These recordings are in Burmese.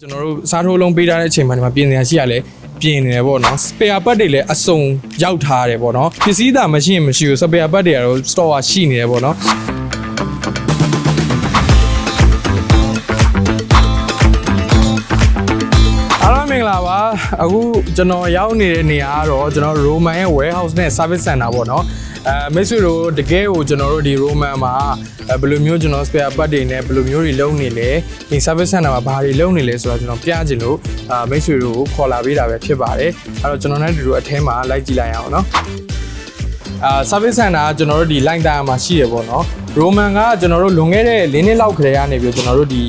ကျွန်တော်တို့စားထိုးလုံးပေးထားတဲ့အချိန်မှာဒီမှာပြင်စရာရှိရလဲပြင်နေတယ်ပေါ့နော် spare part တွေလည်းအစုံရောက်ထားတယ်ပေါ့နော်ပစ္စည်းသာမရှိရင်မရှိဘူး spare part တွေကတော့ store ကရှိနေတယ်ပေါ့နော်အားလုံးမင်္ဂလာပါအခုကျွန်တော်ရောက်နေတဲ့နေရာကတော့ကျွန်တော် Roman ရဲ့ warehouse နဲ့ service center ပေါ့နော် အဲမိတ်ဆွေတို့တကယ်ကိုကျွန်တော်တို့ဒီ Roman မှာအဲဘယ်လိုမျိုးကျွန်တော် spare part တွေနဲ့ဘယ်လိုမျိုးတွေလုပ်နေလဲဒီ service center မှာဘာတွေလုပ်နေလဲဆိုတော့ကျွန်တော်ပြချင်လို့အာမိတ်ဆွေတို့ကိုခေါ်လာပေးတာပဲဖြစ်ပါတယ်အဲ့တော့ကျွန်တော်နဲ့ဒီလိုအထဲမှာလိုက်ကြည့်လိုက်အောင်နော်အာ service center ကကျွန်တော်တို့ဒီ line တိုင်းမှာရှိရပေါ့နော် Roman ကကျွန်တော်တို့လွန်ခဲ့တဲ့၄နှစ်လောက်ခရေကနေပြီးကျွန်တော်တို့ဒီ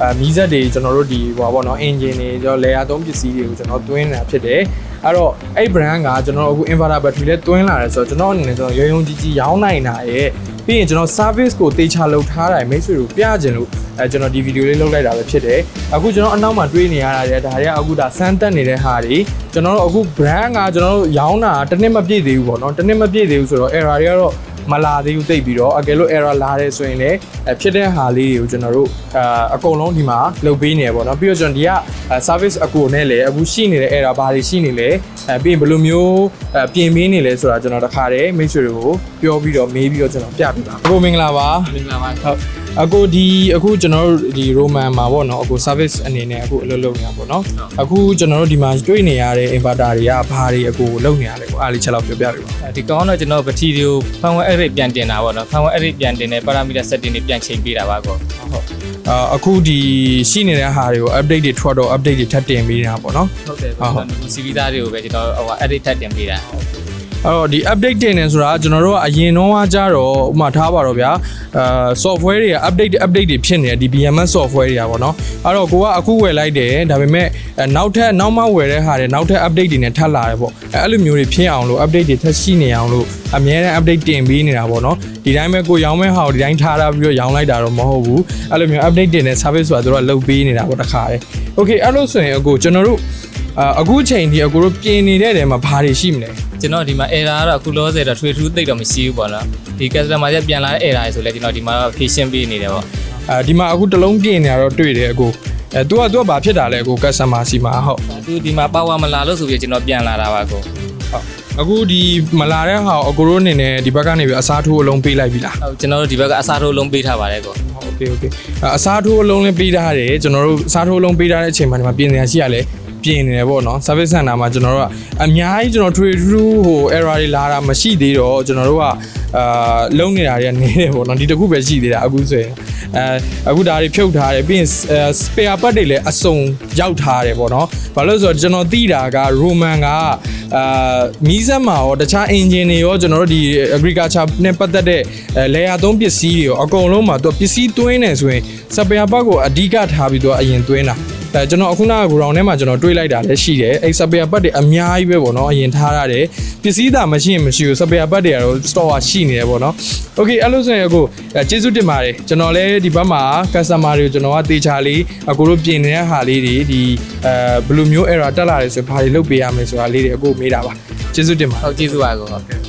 အာမီးစက်တွေကျွန်တော်တို့ဒီဟိုပါပေါ့နော် engine တွေကျွန်တော် layer သုံးပစ္စည်းတွေကိုကျွန်တော်တွင်းနေတာဖြစ်တယ်အဲ့တော့အဲ့ brand ကကျွန်တော်တို့အခု inverter battery လည်းတွင်းလာတယ်ဆိုတော့ကျွန်တော်အနေနဲ့ကျွန်တော်ရုံရုံကြီးကြီးရောင်းနိုင်တာရဲ့ပြီးရင်ကျွန်တော် service ကိုတေချာလုပ်ထားတာမိတ်ဆွေတို့ပြချင်လို့အဲကျွန်တော်ဒီဗီဒီယိုလေးလုပ်လိုက်တာပဲဖြစ်တယ်အခုကျွန်တော်အနောက်မှာတွေးနေရတာတွေဒါတွေကအခုဒါစမ်းတက်နေတဲ့ဟာတွေကျွန်တော်တို့အခု brand ကကျွန်တော်တို့ရောင်းတာတစ်နှစ်မပြည့်သေးဘူးပေါ့နော်တစ်နှစ်မပြည့်သေးဘူးဆိုတော့ error တွေကတော့ မလာသေးဘူးတိတ်ပြီးတော့အကယ်လို့ error လာတယ်ဆိုရင်လည်းအဲဖြစ်တဲ့ဟာလေးတွေကိုကျွန်တော်တို့အာအကုန်လုံးဒီမှာလုပ်ပေးနေရပေါ့နော်ပြီးတော့ကျွန်တော်ဒီကအဲ service အကူနဲ့လည်းအခုရှိနေတဲ့ error ဘာတွေရှိနေလဲအဲပြီးရင်ဘယ်လိုမျိုးအဲပြင်ပေးနေလဲဆိုတာကျွန်တော်တခါတည်းမိတ်ဆွေတွေကိုပြောပြီးတော့မေးပြီးတော့ကျွန်တော်ပြပေးပါအခုမင်္ဂလာပါမင်္ဂလာပါဟုတ် အခုဒီအခုကျွန်တော်တို့ဒီ Roman မှာပေါ့နော်အခု service အနေနဲ့အခုအလုပ်လုပ်နေတာပေါ့နော်အခုကျွန်တော်တို့ဒီမှာတွေ့နေရတဲ့ inverter တွေကဘာတွေအခုလုပ်နေရလဲကိုအားလေးချက်လောက်ပြောပြပေးပါဒီကောင်ကတော့ကျွန်တော်ဗတီဒီကို firmware edit ပြန်တင်တာပေါ့နော် firmware edit ပြန်တင်တဲ့ parameter setting တွေပြန်ချိန်ပေးတာပါကောအာအခုဒီရှိနေတဲ့ဟာတွေကို update တွေထွက်တော့ update တွေထပ်တင်ပေးနေတာပေါ့နော်ဟုတ်တယ်ကျွန်တော်ဒီ CV သားတွေကိုပဲကျွန်တော်ဟို edit ထပ်တင်ပေးတာ အဲ့တော့ဒီ update တင်နေဆိုတာကျွန်တော်တို့ကအရင်တော့ကကြတော့ဥပမာထားပါတော့ဗျာအာ software တွေက update update တွေဖြစ်နေတယ်ဒီ BMS software တွေကပေါ့နော်အဲ့တော့ကိုကအခုဝယ်လိုက်တယ်ဒါပေမဲ့အဲနောက်ထပ်နောက်မှဝယ်တဲ့ဟာတွေနောက်ထပ် update တွေနဲ့ထပ်လာတယ်ပေါ့အဲအဲ့လိုမျိုးတွေဖြစ်အောင်လို့ update တွေထပ်ရှိနေအောင်လို့အများနဲ့ update တင်ပေးနေတာပေါ့နော်ဒီတိုင်းပဲကိုရောင်းမဲ့ဟာကိုဒီတိုင်းထားထားပြီးတော့ရောင်းလိုက်တာတော့မဟုတ်ဘူးအဲ့လိုမျိုး update တင်တဲ့ service ဆိုတာတို့ကလုပ်ပေးနေတာပေါ့တစ်ခါတည်း okay အဲ့လိုဆိုရင်အခုကျွန်တော်တို့အာအခုချိန်ဒီအခုတို့ပြင်နေတဲ့နေရာမှာဘာတွေရှိမလဲ ကျွန်တော်ဒီမှာ error ကတော့အခုလောဆယ်တော့ထွေထူးသိပ်တော့မရှိဘူးပေါ့နော်ဒီ customer ချက်ပြန်လာတဲ့ error တွေဆိုလဲကျွန်တော်ဒီမှာ patient ပေးနေတယ်ပေါ့ အဲဒီမှာအခုတစ်လုံးပြင်နေရတော့တွေ့တယ်အကိုအဲ तू က तू ကဘာဖြစ်တာလဲအကို customer စီမှာဟုတ် သူဒီမှာ power မလာလို့ဆိုပြီးကျွန်တော်ပြန်လာတာပါကော အခုဒီမလာတဲ့ဟာကိုအကိုတို့အနေနဲ့ဒီဘက်ကနေပြီးအစားထိုးအလုံးပေးလိုက်ပြီလား ဟုတ်ကျွန်တော်တို့ဒီဘက်ကအစားထိုးလုံးပေးထားပါတယ်ကော โอเคโอเคအစားထိုးအလုံးလည်းပေးထားတယ်ကျွန်တော်တို့အစားထိုးအလုံးပေးထားတဲ့အချိန်မှာဒီမှာပြင်စရာရှိရလဲ ပြင်နေတယ်ပေါ့နော် service center မှာကျွန်တော်တို့ကအများကြီးကျွန်တော် trade through ဟို error တွေလာတာမရှိသေးတော့ကျွန်တော်တို့ကအာလုံနေတာတွေကနေတယ်ပေါ့နော်ဒီတစ်ခုပဲရှိသေးတာအခုဆိုရင်အဲအခုဒါတွေဖြုတ်ထားတယ်ပြီးရင် spare part တွေလည်းအစုံရောက်ထားတယ်ပေါ့နော်ဘာလို့လဲဆိုတော့ကျွန်တော်သိတာက Roman ကအာမီးစက်မှာရောတခြား engine တွေရောကျွန်တော်တို့ဒီ agriculture နဲ့ပတ်သက်တဲ့အဲ layer 3ပစ္စည်းတွေရောအကုန်လုံးမှာသူပစ္စည်းသွင်းနေဆိုရင် spare part ကိုအဓိကထားပြီးတော့အရင်သွင်းတာ အဲကျွန်တော်အခုနက ground ထဲမှာကျွန်တော်တွေးလိုက်တာလည်းရှိတယ်အဲ့ spare part တွေအများကြီးပဲပေါ့နော်အရင်ထားရတယ်ပစ္စည်းသာမရှိရင်မရှိဘူး spare part တွေကတော့ store ကရှိနေတယ်ပေါ့နော် okay အဲ့လိုဆိုရင်အခုအဲကျေးဇူးတင်ပါတယ်ကျွန်တော်လည်းဒီဘက်မှာ customer တွေကိုကျွန်တော်ကတေချာလေးအခုတို့ပြင်နေတဲ့ဟာလေးတွေဒီအဲဘယ်လိုမျိုး error တက်လာတယ်ဆိုရင်ဘာတွေလုပ်ပေးရမလဲဆိုတာလေးတွေအခုမေးတာပါကျေးဇူးတင်ပါဟုတ်ကျေးဇူးပါကော